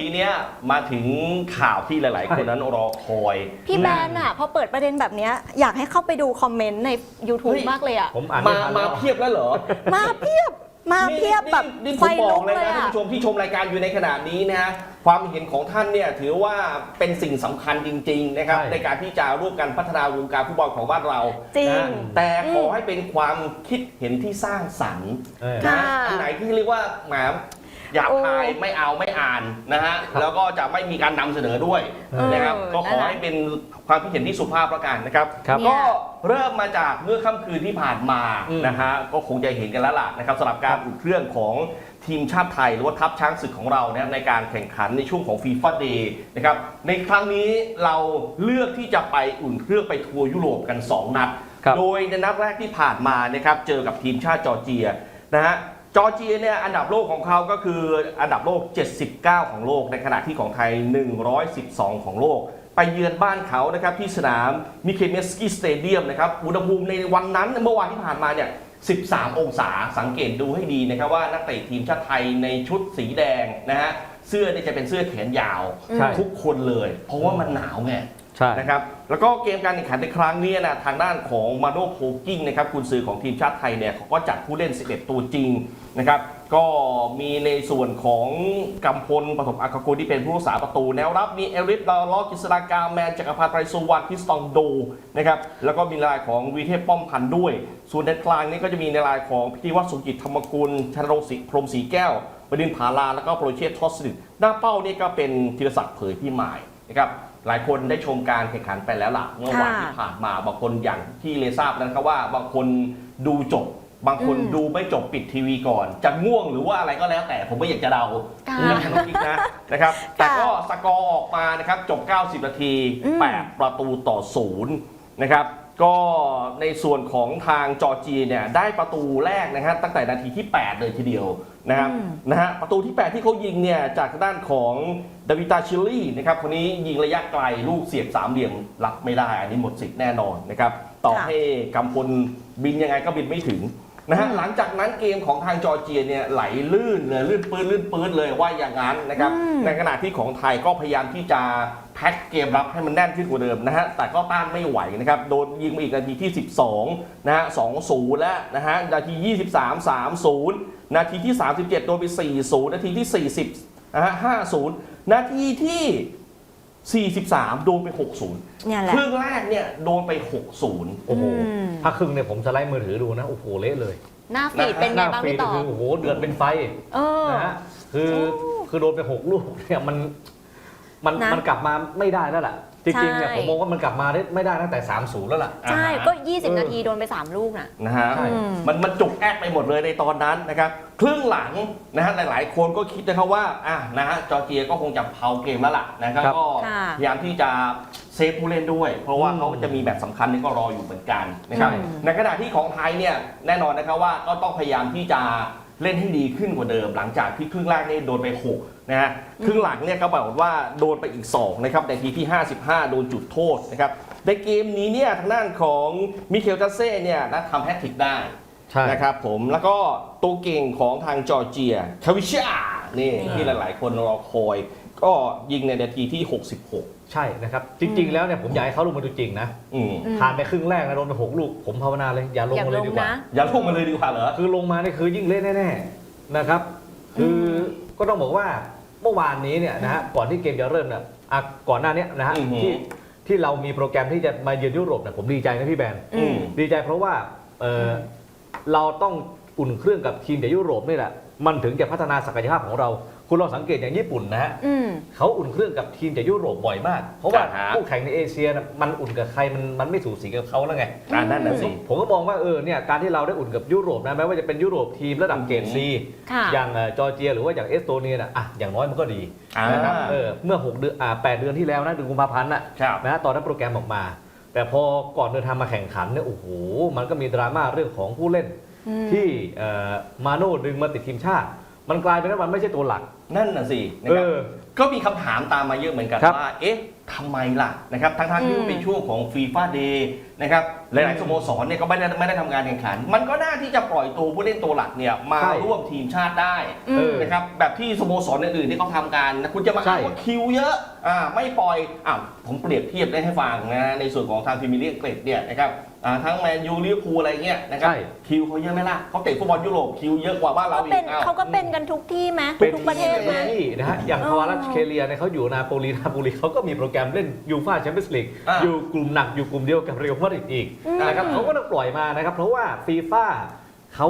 ทีเนี้ยมาถึงข่าวที่หลาย ๆ คนนั้นรอคอย พี่แบนอะพอเปิดประเด็นแบบเนี้ยอยากให้เข้าไปดูคอมเมนต์ใน YouTube เฮ้ย มากเลยอะผมอ่านมาไทันมาแล้วเพียบแล้วเหรอมาเพียบมาเพียบแบบนี่นี่ไฟผมบลุอกกเลยเลยนะท่านอะผู้ชมที่ชมรายการอยู่ในขณะนี้นะฮะความเห็นของท่านเนี่ยถือว่าเป็นสิ่งสำคัญจริง ๆ นะครับ ใช่ ในการที่จะร่วมกันพัฒนาวงการฟุตบอลของบ้านเราจริง นะแต่ขออืมให้เป็นความคิดเห็นที่สร้างสรรค์ เออ ค่ะ นะอันไหนที่เรียกว่าแหม หยาบคายโอ้ไม่เอาไม่อ่านนะฮะครับแล้วก็จะไม่มีการนำเสนอด้วยเออนะครับเออก็ขอนั่นแหละให้เป็นความคิดเห็นที่สุภาพแล้วกันนะครับ ครับเนี่ยก็เริ่มมาจากเมื่อค่ำคืนที่ผ่านมาอืม นะฮะก็คงจะเห็นกันแล้วล่ะนะครับสำหรับการอุ่นเครื่องของทีมชาติไทยหรือว่าทัพช้างศึกของเราเนี่ยในการแข่งขันในช่วงของฟีฟ่าเดย์นะครับในครั้งนี้เราเลือกที่จะไปอุ่นเครื่องไปทัวร์ยุโรปกัน 2 นัด ครับ โดยในนัดแรกที่ผ่านมานะครับเจอกับทีมชาติจอร์เจียนะฮะ จอร์เจียเนี่ยอันดับโลกของเขาก็คืออันดับโลก 79 ของโลก ในขณะที่ของไทย 112 ของโลก ไปเยือนบ้านเขานะครับที่สนามมิเคเมสกี้สเตเดียมนะครับอุณหภูมิในวันนั้นเมื่อวานที่ผ่านมาเนี่ย 13 องศาสังเกตดูให้ดีนะครับว่านักเตะทีมชาติไทยในชุดสีแดงนะฮะเสื้อเนี่ยจะเป็นเสื้อแขนยาว ใช่ ทุกคนเลย เพราะว่ามันหนาวไง ใช่นะครับแล้วก็เกมการแข่งขันในครั้งนี้นะทางด้านของมาโนโพกิ้งนะครับคุณซื้อของทีมชาติไทยเนี่ยเขาก็จัดผู้เล่น 11 ตัวจริงนะครับก็มีในส่วนของกำพลปฐมอัคกุลที่เป็นผู้รักษาประตู แนวรับมีเอริสดาล็อกกิสรากาแมนจักรพันธ์ไรสุวรรณพิสตองโดนะครับแล้วก็มีรายของวีเทพป้อมพันธ์ด้วย ส่วนในกลางนี่ก็จะมีในรายของพิธีวัฒน์สุกิจธรรมกุลชนรงศรีพรมศรีแก้วบดินผาลาแล้วก็โปรเชษทอสนิทหน้าเป้านี่ก็เป็นธีรศักดิ์เผยพี่หมายนะครับ หลายคนได้ชมการแข่งขันไปแล้วล่ะเมื่อวานที่ผ่านมาบางคนอย่างที่เลทราบนะครับว่าบางคนดูจบบางคนอืมดูไม่จบปิดทีวีก่อน จะง่วงหรือว่าอะไรก็แล้วแต่ผมไม่อยากจะเดาค่ะเรื่องน้องกิ๊กนะนะครับ แต่ก็สกอร์ออกมานะครับจบ 90 นาทีอืม8ประตูต่อศูนย์นะครับ ก็ในส่วนของทางจอร์เจียเนี่ยได้ประตูแรกนะฮะตั้งแต่นาทีที่ 8 เลยทีเดียวนะครับอืมนะฮะประตูที่ 8 ที่เขายิงเนี่ยจากทางด้านของดาวิตาชิลลี่นะครับคนนี้ยิงระยะไกลลูกเสียบสามเหลี่ยมรับไม่ได้ อันนี้หมดสิทธิ์แน่นอนนะครับต่อค่ะให้กำพลบินยังไงก็บินไม่ถึง นะฮะอืมหลังจากนั้นเกมของทางจอร์เจียเนี่ยไหลลื่นเลยลื่นปื้นลื่นปื้นเลยว่าอย่างนั้นนะครับอืมในขณะที่ของไทยก็พยายามที่จะแพ็คเกมรับให้มันแน่นขึ้นกว่าเดิมนะฮะแต่ก็ต้านไม่ไหวนะครับโดนยิงมาอีกนาทีที่ 12นะฮะ2-0แล้วนะฮะนาที 23 3-0 นาทีที่ 37 โดนไป 4-0 นาทีที่ 40นะฮะ5-0 นาทีที่ 43 โดนไป 6-0เนี่ยแหละครึ่งแรกเนี่ยโดนไป 6-0 โอ้โหอืมถ้าครึ่งเนี่ยผมสไลด์มือถือดูนะ โอ้โหเละเลยหน้าฟีดเป็นหไงน้าบ้างฟีดพี่ต่อ คือโอ้โหเดือดเป็นไฟเออ นะฮะคือโอ้คือโดนไปหกลูกเนี่ยมันมันนะ มันกลับมาไม่ได้แล้วล่ะ จริงๆเนี่ยใช่ผมมองว่ามันกลับมาได้ไม่ได้ตั้งแต่ 3-0 แล้วล่ะ ใช่อ่าฮะก็เออ20 นาทีโดนไป 3 ลูกน่ะนะฮะใช่อืมมันมันจุกแอกไปหมดเลยในตอนนั้นนะครับครึ่งหลังนะฮะหลาย ๆ คนก็คิดนะครับว่าอะนะฮะจอร์เจียก็คงจะเผาเกมแล้วล่ะนะครับครับก็ค่ะพยายามที่จะเซฟผู้เล่นด้วย เพราะว่าอืมเขาจะมีแบบสำคัญนี่ก็รออยู่เหมือนกันนะครับอืมในขณะที่ของไทยเนี่ยแน่นอนนะครับว่าก็ต้องพยายามที่จะ เล่นให้ดีขึ้นกว่าเดิม หลังจากที่ครึ่งแรกนี่โดนไปหกนะฮะครึ่งหลังเนี่ยก็บอกว่าโดนไปอีกสองนะครับในทีที่ 55 โดนจุดโทษนะครับในเกมนี้เนี่ยทางด้านของมิเคลจัสเซ่เนี่ยนะทำแฮตทริกได้ใช่นะครับผมแล้วก็ตัวเก่งของทางจอร์เจียคาวิชานี่นี่ที่หลาย ๆ คนรอคอย ก็ยิงในนาทีที่ 66 ใช่นะครับจริง ๆ แล้วเนี่ยผมอยากให้เขาลงมาดูจริงนะอืมอืม ผ่านไปครึ่งแรกนะโดนไปหกลูกผมภาวนาเลยอย่าลงอย่ามาเลลยงดีกว่านะ อย่าลงมาเลยดีกว่าเหรอ คือลงมานี่คือยิ่งเละแน่ๆนะครับ คืออก็ต้องบอกว่าเมื่อวานนี้เนี่ยนะฮะก่อนที่เกมจะเริ่มเนี่ยอะก่อนหน้าเนี้ยนะฮะอือหือ ที่ที่เรามีโปรแกรมที่จะมาเยือนยุโรปเนี่ยผมดีใจนะพี่แบน อืม ดีใจเพราะว่าเอออเราต้องอุ่นเครื่องกับทีมจากยุโรปนี่แหละ มันถึงจะพัฒนาศักยภาพของเรา คุณลองสังเกตอย่างญี่ปุ่นนะฮะอืม เขาอุ่นเครื่องกับทีมจากยุโรปบ่อยมาก เพราะว่าอ่าฮะ คู่แข่งในเอเชียน่ะมันอุ่นกับใครมันมันไม่สูสีกับเขาแล้วไง อ่านั่นน่ะสิ ผมก็มองว่าเออเนี่ยการที่เราได้อุ่นกับยุโรปนะแม้ว่าจะเป็นยุโรปทีมระดับเกรดซีค่ะ อย่างเอ่อจอร์เจียหรือว่าอย่างเอสโตเนียนะอะอย่างน้อยมันก็ดีอ่านะครับเออเมื่อ6เดือนอ่า8เดือนที่แล้วนะเดือนกุมภาพันธ์น่ะ ครับ นะตอนนั้นโปรแกรมออกมา แต่พอก่อนเดินทางมาแข่งขันเนี่ยโอ้โหมันก็มีดราม่าเรื่องของผู้เล่น อืม ที่เอ่อมาโน่ดึงมาติดทีมชาติ มันกลายเป็นว่ามันไม่ใช่ตัวหลัก นั่นน่ะสินะเอครับอก็มีคำถามตามมาเยอะเหมือนกันครับ ว่า เอ๊ะทำไมล่ะนะครับทั้งๆที่อืมเป็นช่วงของฟีฟ่าเดย์นะครับหลายๆสโมสรเนี่ยก็ไม่ได้ไม่ได้ทำงานแข่งขัน มันก็น่าที่จะปล่อยตัวผู้เล่นตัวหลักเนี่ยมาใช่ร่วมทีมชาติได้อืม เออนะครับแบบที่สโมสรอื่นๆที่เขาทำกันนะคุณจะมาใช่ อ้างว่าคิวเยอะอ่าไม่ปล่อยอ่าผมเปรียบเทียบได้ให้ฟังนะในส่วนของทางพรีเมียร์ลีกอังกฤษเนี่ยนะครับอ่าทั้งแมนยูลิเวอร์พูลอะไรเงี้ยนะครับใช่ คิวเขาเยอะไหมล่ะเขาเตะฟุตบอลยุโรปคิวเยอะกว่าบ้านเราก็อีเป็นกอ้าวเขาก็เป็นกันทุกที่ไหมเป็นทุกประเทศไหม ที่นะฮะอย่างเออคาวารัชเคเลียเนี่ยเขาอยู่นาโปลีนาโปลีเขาก็มีโปรแกรมเล่นยูฟ่าแชมเปี้ยนส์ลีกอ่าอยู่กลุ่มหนักอยู่กลุ่มเดียวกับเรอัลมาดริดอีกอืม นะครับเขาก็ต้องปล่อยมานะครับ เพราะว่าฟีฟ่าเขา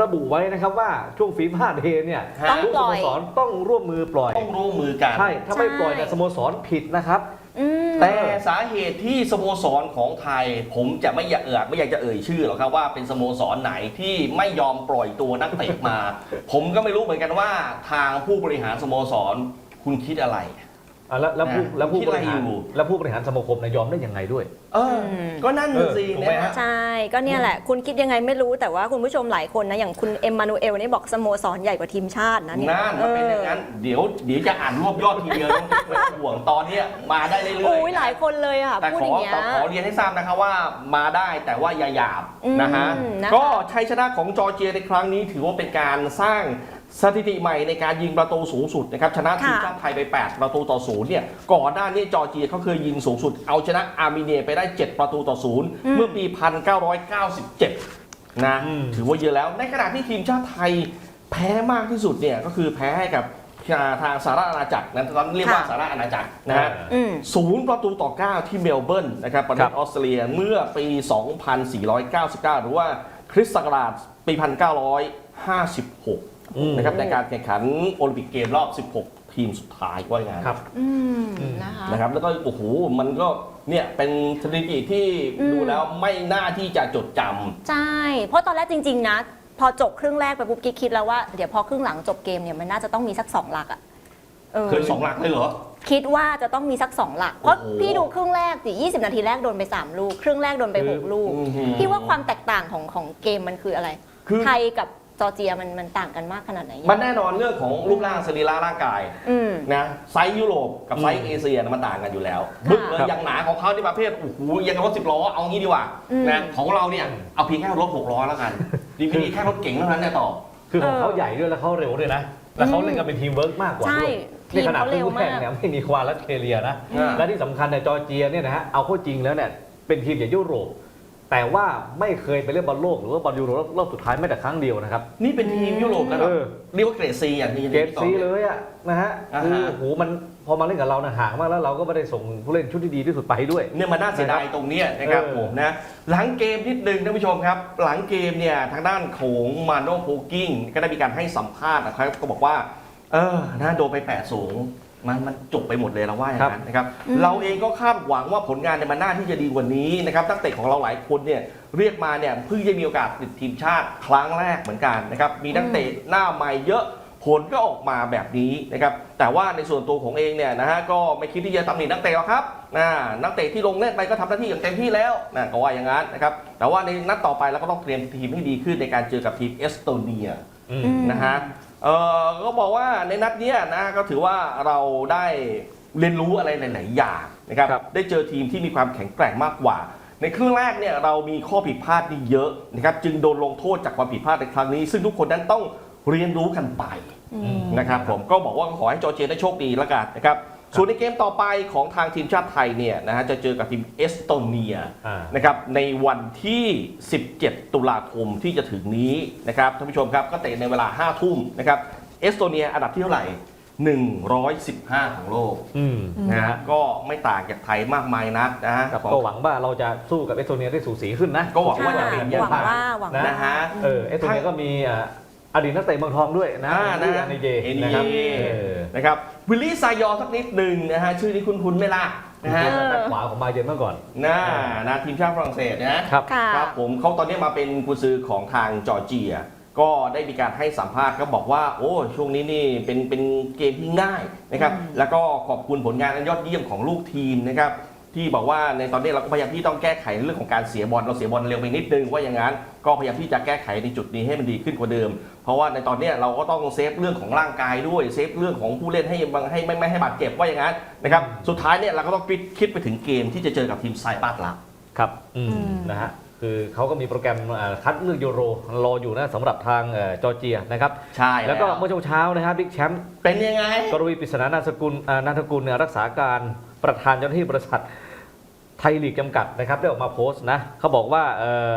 ระบุไว้นะครับว่าช่วงฟีฟ่าเดย์เนี่ยต้องทุกปสล่โมอยสรต้องร่วมมือปล่อย ต้องร่วมมือกัน ใช่ ถ้าไม่ใช่ปล่อยเนี่ยสโมสรผิดนะครับ อืม แต่สาเหตุที่สโมสรของไทย ผมจะไม่อยากเอ่ยไม่อยากจะเอ่ยชื่อหรอกครับว่าเป็นสโมสรไหนที่ไม่ยอมปล่อยตัวนักเตะมา ผมก็ไม่รู้เหมือนกันว่าทางผู้บริหารสโมสรคุณคิดอะไร อะแล้วแล้วผู้อะแล้วผู้คิดบอะไรริหารอยู่ แล้วผู้บริหารสมาคมเนยยอมได้ยังไงด้วย เอออม ก็นั่นน่ะสิเออถูกไหมนะฮะ ฮะ ใช่ ก็เนี่ยแหละ คุณคิดยังไงไม่รู้แต่ว่าคุณผู้ชมหลายคนนะ อย่างคุณเอ็มมานูเอลนี่บอกสโมสรใหญ่กว่าทีมชาตินะเนี่ยนั่นมันเป็นอย่างนั้น เดี๋ยวเดี๋ยวจะอ่านรวบยอดทีเดียวต้องไม่ต้องห่วงตอนเนี้ยมาได้เรื่อยๆ โอ้ยหลายคนเลยอะ แต่พูดขออย่างเงี้ย แต่ขอเรียนให้ทราบนะครับว่ามาได้แต่ว่าอย่าหยาบอืมนะฮะนะคะ ก็ชัยชนะของจอร์เจียในครั้งนี้ถือว่าเป็นการสร้าง สถิติใหม่ในการยิงประตูสูงสุดนะครับชนะทีมค่ะชาติไทยไป 8 ประตูต่อศูนย์เนี่ยก่อนหน้านี้จอร์เจียเขาเคยยิงสูงสุด เอาชนะอาร์เมเนียไปได้ 7 ประตูต่อศูนย์เมื่อปี 1997 นะอืมถือว่าเยอะแล้ว ในขณะที่ทีมชาติไทยแพ้มากที่สุดเนี่ยก็คือแพ้ให้กับทางสหรัฐอาณาจักรนั้นตอนนั้นเรียกว่าค่ะสหรัฐอาณาจักรนะฮะอืมศูนย์ประตูต่อ 9 ที่เมลเบิร์นนะครับประเทครัศบออสเตรเลียเมื่อปี 2499 หรือว่าคริสต์ศักราชปี 1956 อืม นะครับในการแข่งขันโอลิมปิกเกมรอบ 16 ทีมสุดท้ายว่าอย่างนั้นครับอืมอืมนะคะ นะครับแล้วก็โอ้โหมันก็เนี่ยเป็นสถิติที่อืม ดูแล้วไม่น่าที่จะจดจใช่ เพราะตอนแรกจริง ๆ นะ พอจบครึ่งแรกไปปุ๊บกิ๊กคิดแล้วว่า เดี๋ยวพอครึ่งหลังจบเกมเนี่ยมันน่าจะต้องมีสักสองหลักอะเออำเคยสองหลักเลยเหรอ คิดว่าจะต้องมีสักสองหลัก เพราะโอ้โห พี่ดูครึ่งแรกสิ20นาทีแรกโดนไป3ลูก ครึ่งแรกโดนไปคือ6ลูกอื้อหือพี่ว่าความแตกต่างของของเกมมันคืออะไร คือ ไทยกับ จอร์เจียมันมันต่างกันมากขนาดไหนมันแน่นอนเรื่องของรูปร่างสรีระร่างกายอืม นะไซส์ยุโรปกับไซส์เอเชียนะมันต่างกันอยู่แล้วค่ะบึกเลยครับ อย่างหนาของเขาที่ประเภทโอ้โหยังกับรถสิบล้อเอางี้ดีกว่าอืม นะของเราเนี่ยเอาเพียงแค่รถหกล้อแล้วกันดีพีแค่รถเก๋งเท่านั้นเนี่ยต่อ คือของเออเขาใหญ่ด้วยแล้วเขาเร็วด้วยนะ แล้วเขาอืมเล่นกันเป็นทีมเวิร์กมากกว่าใช่ด้วยทีมขนาดเขาเร็วคู่แข่งมากเนี่ยไม่มีควารัสเคเลียนะ อ่า และที่สำคัญเนี่ยจอร์เจียเนี่ยนะฮะเอาเข้าจริงแล้วเนี่ยเป็นทีมจากยุโรป แต่ว่าไม่เคยไปเล่นบอลโลกหรือว่าบอลยูโรรอบรอบสุดท้ายแม้แต่ครั้งเดียวนะครับ นี่เป็นทีมยุโรปนะคเอรับอเรียกว่าเกรดซีอย่างที่เกรดที่ต่อซีนี่เลยอะนะฮะอ่าฮะ คือโอ้โหมันพอมาเล่นกับเราเนี่ยห่างมากแล้วเราก็ไม่ได้ส่งผู้เล่นชุดที่ดีที่สุดไปด้วย เนี่ยมันน่าเสียดายตรงเนี้ยนะครับเออ ผมนะหลังเกมนิดนึงท่านผู้ชมครับ หลังเกมเนี่ยทางด้านของมาโนโพกิ้งก็ได้มีการให้สัมภาษณ์นะครับก็บอกว่า เออนะโดนไปแปดสูง มันมันจบไปหมดเลยเราว่าอย่างนั้นนะครับอืมเราเองก็คาดหวังว่าผลงานในมันน่าที่จะดีกว่านี้นะครับตั้งแต่ของเราหลายคนเนี่ยเรียกมาเนี่ยเพิ่งจะมีโอกาสติดทีมชาติครั้งแรกเหมือนกันนะครับมีนักเตะหน้าใหม่เยอะผลก็ออกมาแบบนี้นะครับแต่ว่าในส่วนตัวของเองเนี่ยนะฮะก็ไม่คิดที่จะตำหนินักเตะหรอกครับนะนักเตะที่ลงเล่นไปก็ทำหน้าที่อย่างเต็มที่แล้วนะก็ว่าอย่างนั้นนะครับแต่ว่าในนัดต่อไปเราก็ต้องเตรียมทีมให้ดีขึ้นในการเจอกับทีมเอสโตเนียอืมอืมนะฮะ เออก็บอกว่าในนัดเนี้ยนะก็ถือว่าเราได้เรียนรู้อะไรหลาย ๆ อย่างนะครับ ครับ ได้เจอทีมที่มีความแข็งแกร่งมากกว่า ในครึ่งแรกเนี่ยเรามีข้อผิดพลาดนี่เยอะนะครับ จึงโดนลงโทษจากความผิดพลาดในครั้งนี้ ซึ่งทุกคนนั้นต้องเรียนรู้กันไปอืมนะครับ ผมก็บอกว่าขอให้จอร์เจียได้โชคดีแล้วกันนะครับ ส่วนในเกมต่อไปของทางทีมชาติไทยเนี่ยนะฮะจะเจอกับทีมเอสโตเนียอ่า นะครับในวันที่ 17 ตุลาคมที่จะถึงนี้นะครับท่านผู้ชมครับก็เตะในเวลา 5 ทุ่มนะครับเอสโตเนียอันดับที่เท่าไหร่ 115 ของโลกอืมนะฮะก็ไม่ต่างจากไทยมากมายนักนะฮะครับของ ก็หวังว่าเราจะสู้กับเอสโตเนียได้สูสีขึ้นนะก็หวังว่าจะเป็น หวังว่าหวังว่า นะฮะ เออเอสโตเนียก็มีอ่า อดีตนักเตะเมืองทองด้วยนะอ่านะอันเยเอ็นนะครับเยเออนะครับวิลลี่ซายอร์สักนิดหนึ่งนะฮะชื่อนี้คุ้นๆไหมล่ะนะฮะเออแบ็คขวาของมาเยนเมื่อก่อน น่านะทีมชาติฝรั่งเศสนะครับ ค่ะ ครับผมเขาตอนนี้มาเป็นกุญซือของทางจอร์เจีย ก็ได้มีการให้สัมภาษณ์ก็บอกว่า โอ้ช่วงนี้นี่เป็นเป็นเกมที่ง่ายนะครับอืมแล้วก็ขอบคุณผลงานอันยอดเยี่ยมของลูกทีมนะครับ ที่บอกว่าในตอนนี้เราก็พยายามที่ต้องแก้ไขเรื่องของการเสียบอลเราเสียบอลเร็วไปนิดนึงว่าอย่างนั้น ก็พยายามที่จะแก้ไขในจุดนี้ให้มันดีขึ้นกว่าเดิมเพ ราะว่าในตอนนี้เราก็ต้องเซฟเรื่องของร่างกายด้วยเซฟเรื่องของผู้เล่นให้ให้ไม่ไม่ให้บาดเจ็บว่าอย่างนั้นนะครับสุดท้ายเนี่ยเราก็ต้องคิดคิดไปถึงเกมที่จะเจอกับทีมไซปรัสละครับอืมอืมนะฮะคือเขาก็มีโปรแกรมอ่าคัดเลือกยูโรรออยู่นะสำหรับทางเอ่อจอร์เจียนะครับใช่แล้วก็เมื่อช่วงเช้านะครับบิ๊กแชมป์เป็นยังไงกรวีปริศนานามสกุลอ่านามสกุลเนี่ยรักษาการประธานเจ้าหน้าที่บริษัทไทยลีกจำกัดนะครับได้ออกมาโพสต์นะเขาบอกว่าเอ่อ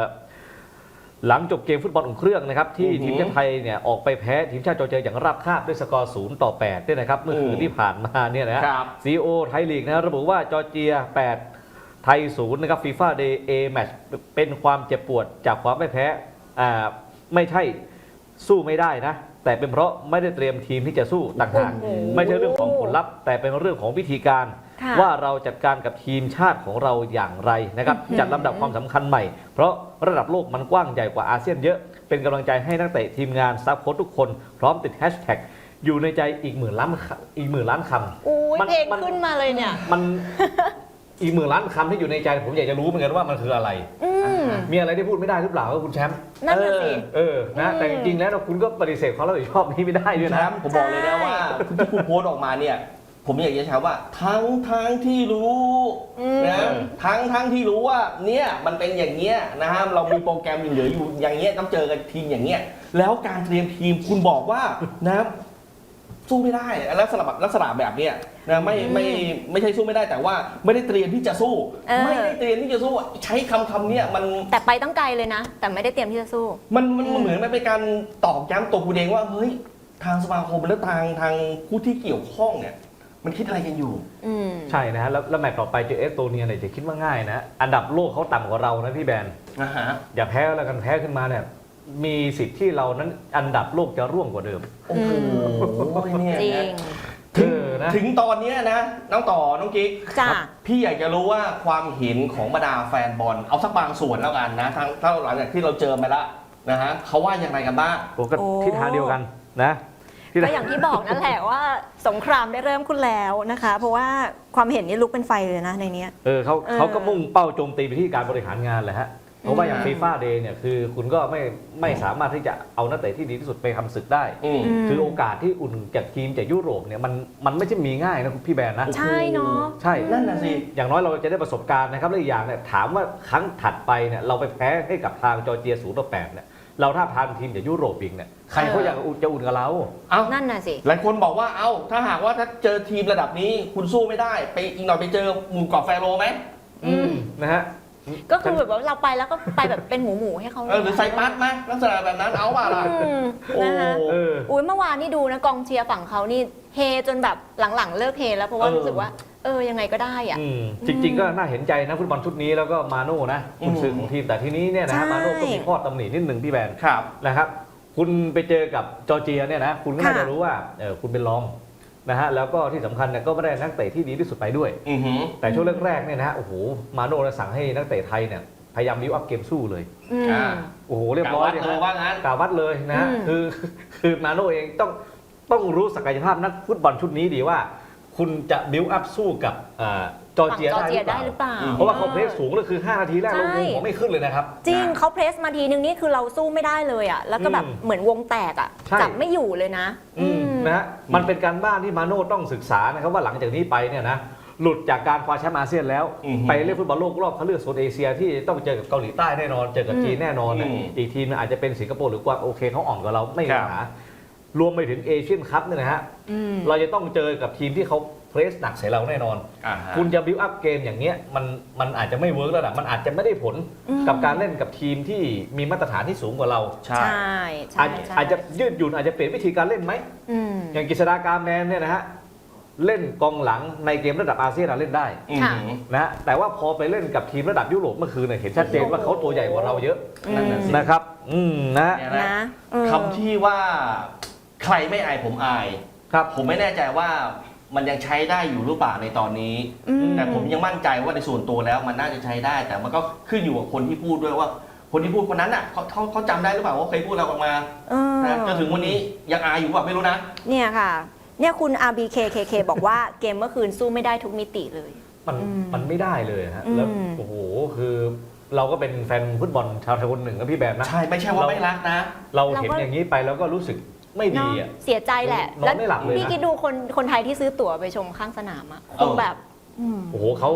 หลังจบเกมฟุตบอลอุ่นเครื่องนะครับที่อือหือทีมชาติไทยเนี่ยออกไปแพ้ทีมชาติจอร์เจียอย่างราบคาบด้วยสกอร์0ต่อ8เนี่ยนะครับเมื่อคือืนมที่ผ่านมาเนี่ยนะฮะครับซีโอไทยลีกนะระบุว่าจอร์เจีย 8 ไทยศูนย์นะครับฟีฟ่าเดย์เอแมชเป็นความเจ็บปวดจากความไม่แพ้อ่าไม่ใช่สู้ไม่ได้นะ แต่เป็นเพราะไม่ได้เตรียมทีมที่จะสู้ต่างหากโอ้โหไม่ใช่เรื่องของผลลัพธ์แต่เป็นเรื่องของวิธีการ ค่ะว่าเราจัดการกับทีมชาติของเราอย่างไรนะครับอื้อหือจัดลำดับความสำคัญใหม่ เพราะระดับโลกมันกว้างใหญ่กว่าอาเซียนเยอะ เป็นกำลังใจให้นักเตะทีมงานซับโค้ชทุกคนพร้อมติดแฮชแท็กอยู่ในใจอีกหมื่นล้านอีกหมื่นล้านคำ อุ้ยมันเพลงมัน ขึ้นมาเลยเนี่ย มัน อีกหมื่นล้านคำที่อยู่ในใจผมอยากจะรู้เหมือนกันว่ามันคืออะไร อืม มีอะไรที่พูดไม่ได้หรือเปล่าครับคุณแชมป์นั่นน่ะสิ เออนะอืมแต่จริงๆแล้วคุณก็ปฏิเสธความรับผิดชอบนี้ไม่ได้ด้วยนะนะผมบอกเลยนะว่าที่คุณโพสต์ออกมาเนี่ย ผมอยากจะใช้ว่าทั้งทั้งที่รู้อืม นะทั้งทั้งที่รู้ว่าเนี่ยมันเป็นอย่างเงี้ยนะฮะเรามีโปรแกรมเหลืออยู่อย่างเงี้ยต้องเจอกับทีมอย่างเงี้ยแล้วการเตรียมทีมคุณบอกว่านะสู้ไม่ได้ลักษณะแบบลักษณะแบบเนี้ยนะไม่ไม่ไม่ใช่สู้ไม่ได้แต่ว่าไม่ได้เตรียมที่จะสู้ เออ ไม่ได้เตรียมที่จะสู้ใช้คำคำเนี้ยมัน แต่ไปตั้งไกลเลยนะ แต่ไม่ได้เตรียมที่จะสู้ มันมันมันเหมือนมันเป็นการตอกย้ำตัวคุณเองว่าเฮ้ยทางสมาคมและทางทางผู้ที่เกี่ยวข้องเนี่ย มันคิดอะไรกันอยู่ อืม ใช่นะฮะแล้วแล้วแมตช์ต่อไปเจอเอสโตเนียเนี่ยจะคิดว่าง่ายนะ อันดับโลกเขาต่ำกว่าเรานะพี่แบน นะฮะ อย่าแพ้แล้วกันแพ้ขึ้นมาเนี่ยมีสิทธิ์ที่เรานั้นอันดับโลกจะร่วงกว่าเดิมโอ้โหเนี่ยจรินะงถึงเออนะ ถึงตอนเนี้ยนะ น้องต่อ น้องกิ๊กจ้ะพี่อยากจะรู้ว่าความเห็นของบรรดาแฟนบอล เอาสักบางส่วนแล้วกันนะทั้งถ้าหลังจากที่เราเจอมาแล้วนะฮะเขาว่าอย่างไรกันบ้าง โอ้ก็โอ้ ทิศทางเดียวกันนะทิศ ก็ทางอย่างที่บอกนั่นแหละว่าสงครามได้เริ่มขึ้นแล้วนะคะ เพราะว่าความเห็นนี่ลุกเป็นไฟเลยนะในเนี้ย เออเขาเออเขาก็มุ่งเป้าโจมตีไปที่การบริหารงานแหละฮะเพราะว่าอย่างอืมฟีฟ่าเดย์เนี่ยคือคุณก็ไม่ไม่สามารถที่จะเอานักเตะที่ดีที่สุดไปทำศึกได้อืมมคือโอกาสที่อุ่นจากทีมจากยุโรปเนี่ยมันมันไม่ใช่มีง่ายนะพี่แบนนะ ใช่เนาะใช่นั่นน่ะสิอย่างน้อยเราจะได้ประสบการณ์นะครับและอีกอย่างเนี่ยถามว่าครั้งถัดไปเนี่ยเราไปแพ้ให้กับทางจอร์เจียศูนย์ต่อแปดเนี่ย เราถ้าทานทีมจากยุโรปอีกเนี่ยใครเขาอยากอุ่นจะอุ่นกับเรา เอ้านั่นน่ะสิ หลายคนบอกว่าเอ้าถ้าหากว่าถ้าเจอทีมระดับนี้ คุณสู้ไม่ได้ ไปอีกหน่อยไปเจอหมู่เกาะแฟโรไหมอืมนะฮะ ก็คือแบบว่าเราไปแล้วก็ไปแบบเป็นหมูหมูๆให้เขาเออหรือไซปัสไหมลักษณะแบบนั้นเอาเปล่าล่ะอืมโอ้นะคะเออ อุ้ยเมื่อวานนี่ดูนะกองเชียร์ฝั่งเขานี่เฮจนแบบหลังๆ เลิกเฮแล้วเพราะว่าเออ รู้สึกว่า เออยังไงก็ได้อะอืมจริง ๆ ก็น่าเห็นใจนะฟุตบอลชุดนี้แล้วก็มาโน่นะคุณซื้อของทีมแต่ทีนี้เนี่ยนะฮะใช่ มาโน่ก็มีข้อตำหนินิดหนึ่งพี่แบนครับ นะครับ คุณไปเจอกับจอร์เจียเนี่ยนะคุณก็น่าค่ะ จะรู้ว่าเออคุณเป็นรอง นะฮะแล้วก็ที่สำคัญเนี่ยก็ไม่ได้นักเตะที่ดีที่สุดไปด้วย อือหือ แต่ช่วงแรกๆเนี่ยนะฮะโอ้โหมาโน่สั่งให้นักเตะไทยเนี่ยพยายามบิวอัพเกมสู้เลย อืม อ่า โอ้โหเรียบร้อยกะเลยวัดเลยฮะว่างั้น กาวัดเลยนะฮะอืม คือคือมาโน่เองต้องต้องรู้ศักยภาพนักฟุตบอลชุดนี้ดีว่า คุณจะบิวอัพสู้กับอ่า จอร์ฝั่งเจียจอร์เจียได้ได้หหรืรืออเปเปล่า ล่าอืมเพราะว่าเขาเพรสสูงเลยคือ 5 นาทีแรกเราใช่หัวไม่ขึ้นเลยนะครับ จริงนะเขาเพรสมาทีนึงนี่คือเราสู้ไม่ได้เลยอะแล้วก็แบบอืมเหมือนวงแตกอะใช่ จับไม่อยู่เลยนะอืมอืมนะฮะมันเป็นการบ้านที่มาโน่ต้องศึกษานะครับว่าหลังจากนี้ไปเนี่ยนะหลุดจากการคว้าแชมป์อาเซียนแล้ว อือหือไปเล่นฟุตบอลโลกรอบคัดเลือกโซนเอเชียที่ต้องเจอกับเกาหลีใต้แน่นอน เจอกับอืมจีนแน่นอนนะอืมอีกทีมนึงอาจจะเป็นสิงคโปร์หรือกวางโอเคเขาอ่อนกว่าเราไม่มีครับปัญหารวมไปถึงเอเชียนคัพเนี่ยนะฮะอืม เราจะต้องเจอกับทีมที่เขา เพรสหนักใส่เราแน่นอน อ่าฮะ คุณจะบิวอัพเกมอย่างเงี้ยมันมันอาจจะไม่เวิร์กแล้วนะมันอาจจะไม่ได้ผลอืมกับการเล่นกับทีมที่มีมาตรฐานที่สูงกว่าเรา ใช่ ใช่ใช่อาจใช่อาจจะยืดหยุ่นอาจจะเปลี่ยนวิธีการเล่นไหม อืม อย่างกิษดาการแมนเนี่ยนะฮะ เล่นกองหลังในเกมระดับอาเซียนเราเล่นได้อือค่ะหือนะฮะแต่ว่าพอไปเล่นกับทีมระดับยุโรปเมื่อคืนเนี่ยเห็นชัดเจนว่าเขาตัวใหญ่กว่าเราเยอะนั่นน่ะสิ นะครับ อืมนะฮะ เนี่ยนะนะเออ คำที่ว่าใครไม่อายผมอาย ครับ ผมไม่แน่ใจว่า มันยังใช้ได้อยู่หรือเปล่าในตอนนี้ อืม แต่ผมยังมั่นใจว่าในส่วนตัวแล้วมันน่าจะใช้ได้ แต่มันก็ขึ้นอยู่กับคนที่พูดด้วยว่า คนที่พูดคนนั้นอะเขาเขาเขาจำได้หรือเปล่าว่าเคยพูดอะไรออกมาเออ นะจนถึงวันนี้ยังอายอยู่ว่าไม่รู้นะ เนี่ยค่ะ เนี่ยคุณ RBKKK บอกว่าเกมเมื่อคืนสู้ไม่ได้ทุกมิติเลย มันอืมมันไม่ได้เลยฮะ แล้วอืม โอ้โหคือเราก็เป็นแฟนฟุตบอลชาวไทยคนหนึ่งนะพี่แบมนะ ใช่ไม่ใช่ว่าไม่รักนะ เราเห็นอย่างนี้ไปแล้วก็รู้สึก ไม่ดีอะเนอะ เสียใจแหละ นอนไม่หลับเลยนะ พี่คิดดูคนคนไทยที่ซื้อตั๋วไปชมข้างสนามอะคงแบบอืมโอ้โหเขา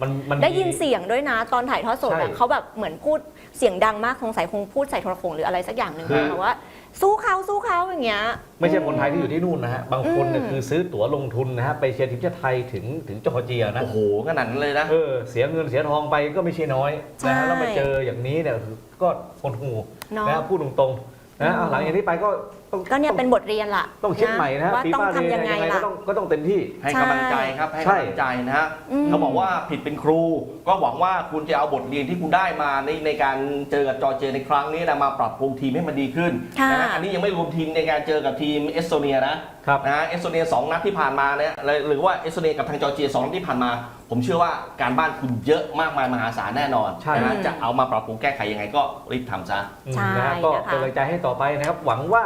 มันมัน ได้ยินมีเสียงด้วยนะ ตอนถ่ายทอดสดใช่อะเขาแบบเหมือนพูดเสียงดังมากสงสัยคงพูดใส่โทรโขงหรืออะไรสักอย่างหนึ่งคือ แบบว่า สู้เขาสู้เขาอย่างเงี้ย ไม่ใช่คนไทยที่อยู่ที่นู่นนะฮะ บางคนเนี่ยอืม คือซื้อตั๋วลงทุนนะฮะ ไปเชียร์ทีมชาติไทยถึงถึงจอร์เจียนะ โอ้โหขนาดนั้นเลยนะ เออ เสียเงินเสียทองไปก็ไม่ใช่น้อยนะฮะแล้วมาเจออย่างนี้เนี่ยก็คนหูเนาะนะฮะพูดตรงๆนะเอาหลังจากนี้ไปก็ ต้องก็เนี่ยต้องเป็นบทเรียนล่ะต้องคิดใหม่นะฮะว่าฟีต้องฟ่าเดทำย์ยังไงยังไงก็ล่ะ ต้องก็ต้องเต็มที่ ให้กำลังใจครับ ให้ใช่ กำลังใจนะฮะอืม เขาบอกว่าผิดเป็นครู ก็หวังว่าคุณจะเอาบทเรียนที่คุณได้มาในในการเจอกับจอร์เจียในครั้งนี้นะมาปรับปรุงทีมให้มันดีขึ้นค่ะนะฮะอันนี้ยังไม่รวมทีมในการเจอกับทีมเอสโตเนียนะครับ นะฮะเอสโตเนียสองนัดที่ผ่านมาเนี่ยหรือหรือว่าเอสโตเนียกับทางจอร์เจียสองนัดที่ผ่านมา ผมเชื่อว่าการบ้านคุณเยอะมากมายมหาศาลแน่นอนใช่ นะฮะจะเอามาปรับปรุงแก้ไขยังไงก็รีบทำซะใช่นะฮะก็นะคะ เป็นกำลังใจให้ต่อไปนะครับ หวังว่า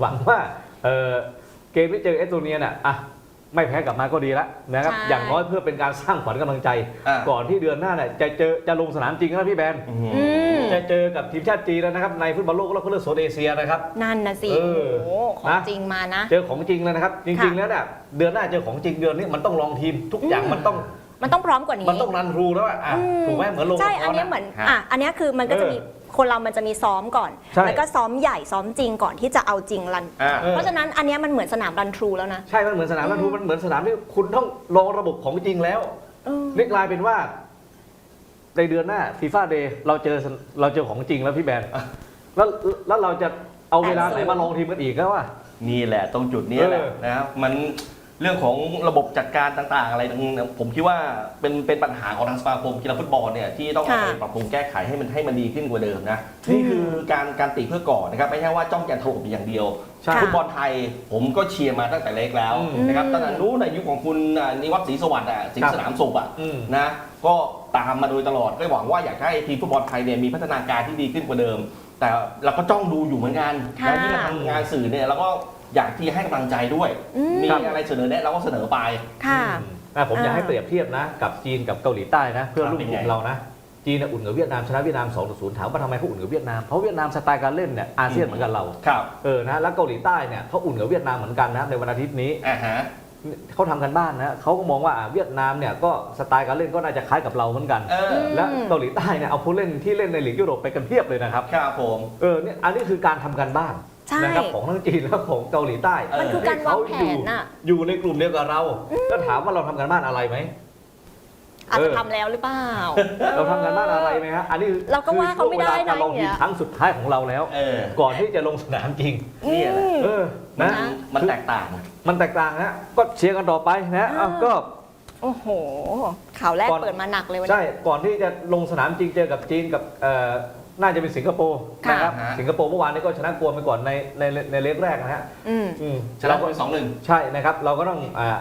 หวังว่าเออเกมที่เจอเอสโตเนียน่ะอะไม่แพ้กลับมาก็ดีแล้วนะครับ ใช่ อย่างน้อยเพื่อเป็นการสร้างขวัญกำลังใจ อ่า ก่อนที่เดือนหน้าเนี่ยจะเจอจะลงสนามจริงนะพี่แบนอื้อหืออืมจะเจอกับทีมชาติจีนแล้วนะครับในฟุตบอลโลกรอบคัดเลือกโซนเอเชียนะครับ นั่นนะสิเอโอ้อโหของนะ จริงมานะ เจอของจริงแล้วนะครับ จริงๆแล้วเนี่ยเดือนหน้าเจอของจริงเดือนนี้มันต้องลองทีมทุกอย่างอืมมันต้องมันต้องพร้อมกว่านี้มันต้องรันทรูแล้วอะอะอืมถูกไหมเหมือนลงใช่ ละครอันเนี้ยเหมือนฮะอะอันเนี้ยคือมันก็จะเออมี คนเรามันจะมีซ้อมก่อน ใช่แล้วก็ซ้อมใหญ่ซ้อมจริงก่อนที่จะเอาจริงรัน อ่าเออเพราะฉะนั้นอันเนี้ยมันเหมือนสนามรันทรูแล้วนะ ใช่ มันเหมือนสนามรันทรูมันเหมือนสนามที่คุณต้องลองระบบของจริงแล้วเออนี่กลายเป็นว่า ในเดือนหน้าฟีฟ่าเดย์เราเจอเราเจอของจริงแล้วพี่แบนแล้วแล้วเราจะเอาเวลาไหนมาลองทีมกันอีกก็ว่า นี่แหละตรงจุดนี้แหละเออ นะครับมัน เรื่องของระบบจัดการต่างๆ อะไรต่างๆผมคิดว่าเป็นเป็นปัญหาของทางสมาคมกีฬาฟุตบอลเนี่ยที่ต้องเอาไปค่ะปรับปรุงแก้ไขให้มันให้มันดีขึ้นกว่าเดิมนะนี่คือการการติเพื่อก่อนนะครับไม่ใช่ว่าจ้องจะถล่มอย่างเดียวใช่ฟุตบอลไทยผมก็เชียร์มาตั้งแต่เล็กแล้วอืมนะครับตั้งแต่นู้นในยุคของคุณอ่านิวัฒน์ศรีสวัสดิ์อะสิงครัห์บสนามสุขอะอืมนะก็ตามมาโดยตลอดก็หวังว่าอยากให้ทีมฟุตบอลไทยเนี่ยมีพัฒนาการที่ดีขึ้นกว่าเดิม แต่เราก็จ้องดูอยู่เหมือนกันค่ะและที่เราทำงานสื่อเนี่ยเราก็ อยากที่จะให้กำลังใจด้วย อืม มีอะไรเสนอแนะเราก็เสนอไป ค่ะอืมอะผมอยากให้อ่าเปรียบเทียบนะ กับจีนกับเกาหลีใต้นะเพื่อครับลูกเป็นกไงลุ่มเรานะจีนเนี่ยอุ่นกับเวียดนามชนะเวียดนาม2ต่อ0ถามว่าทำไมเขาอุ่นกับเวียดนามเพราะเวียดนามสไตล์การเล่นเนี่ยอาเซียนเหมือนกันเราครับเออนะแล้วเกาหลีใต้เนี่ยเขาอุ่นกับเวียดนามเหมือนกันนะในวันอาทิตย์นี้อ่าฮะ เขาทำกันบ้านนะเขาก็มองว่าอะเวียดนามเนี่ยก็สไตล์การเล่นก็น่าจะคล้ายกับเราเหมือนกัน เออมและเกาหลีใต้เนี่ยเอาผู้เล่นที่เล่นในลีกยุโรปไปกันเพียบเลยนะครับ ครับผม เออเนี่ยอันนี้คือการทำกันบ้าน ใช่ นะครับของทั้งจีนและของเกาหลีใต้มันคือการวางแผนน่ะอยู่ในกลุ่มเดียวกับเรา ก็ถามว่าเราทำกันบ้านอะไรไหม อาจเอจะอทำแล้วหรือเปล่า เราทำกันบ้านอะไรไหมฮะอันนี้เราก็ว่าเขาไม่ได้นะคือช่วงเวลาการลองอย่างเงี้ทียครั้งสุดท้ายของเราแล้ว เออ ก่อนที่จะลงสนามจริง เนี่ยแหละ เออมันนะ มันแตกต่าง มันแตกต่างฮะก็เชียร์กันต่อไปนะเอาก็ โอ้โห ข่าวแรกก่อน เปิดมาหนักเลยวันนี้ ใช่ ก่อนที่จะลงสนามจริงเจอกับจีนกับเอ่อ น่าจะเป็นสิงคโปร์ค่ะ นะครับฮะ สิงคโปร์เมื่อวานนี้ก็ชนะกวนไปก่อนในในในเลกแรกนะฮะอืม อืมชนะคนสองหนึ่ง ใช่นะครับ เราก็ต้องอ่า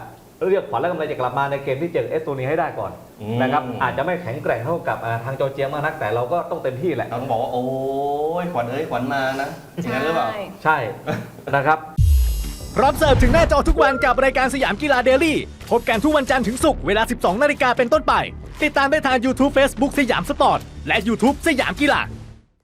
เรียกขวัญและกำลังจะกลับมาในเกมที่เจอเอสโตเนียให้ได้ก่อนอืม นะครับ อาจจะไม่แข็งแกร่งเท่ากับอ่าทางจอร์เจียมากนักแต่เราก็ต้องเต็มที่แหละ เราต้องบอกว่าโอ้ยขวัญเอ้ยขวัญมานะอย่างนั้นหรือเปล่า ใช่ นะครับ พร้อมเสิร์ฟถึงหน้าจอทุกวันกับรายการสยามกีฬาเดลี่ พบกันทุกวันจันทร์ถึงศุกร์เวลา 12 นาฬิกาเป็นต้นไป ติดตามได้ทาง YouTube Facebook สยามสปอร์ต และ YouTube สยามกีฬา